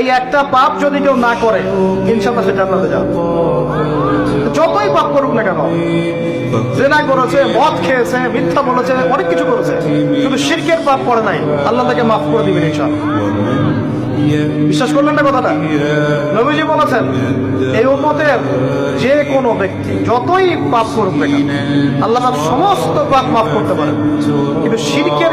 এই একটা পাপ যদি কেউ না করে ইনশাল্লাহ সে জান্নাতে যাবে। যতই পাপ করুক না কেন জেনা করেছে, মদ খেয়েছে, মিথ্যা বলেছে, অনেক কিছু করেছে, শুধু শিরকের পাপ করে নাই, আল্লাহ তাকে মাফ করে দিবেন ইনশাল্লাহ বিশ্বাস করলেন না কথাটা? নবীজি বলেছেন, এই উম্মতের যে কোনো ব্যক্তি যতই পাপ করুক না আল্লাহ সমস্ত পাপ মাফ করতে পারেন। কিন্তু শিরকের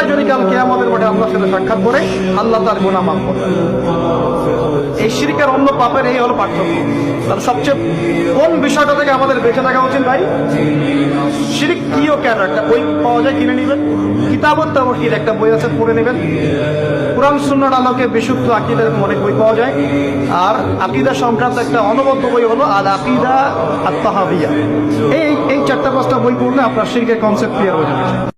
এই যদি কাল কিয়ামতের মাঠে আল্লাহর সাথে সাক্ষাৎ করে আল্লাহ তার গুনাহ মাফ করবেন এই শিরিকের অন্য পাপের এই হলো পার্থক্য। তাহলে সবচেয়ে কোন বিষয়টা থেকে আমাদের বেঁচে থাকা উচিত ভাই? শিরিক কি ও কেন একটা বই পাওয়া যায়, কিনে নেবেন। কিতাবত তাওহীদ একটা বই আছে, পড়ে নেবেন। কোরআন সুন্নাহর আলোকে বিশুদ্ধ আকিদার অনেক বই পাওয়া যায়। আর আকিদা সংক্রান্ত একটা অনবদ্য বই হলো আল আকিদা আত্মাহাবিয়া এই এই চারটা পাঁচটা বই পড়লে আপনার শিরকের কনসেপ্ট ক্লিয়ার হয়ে যাবে।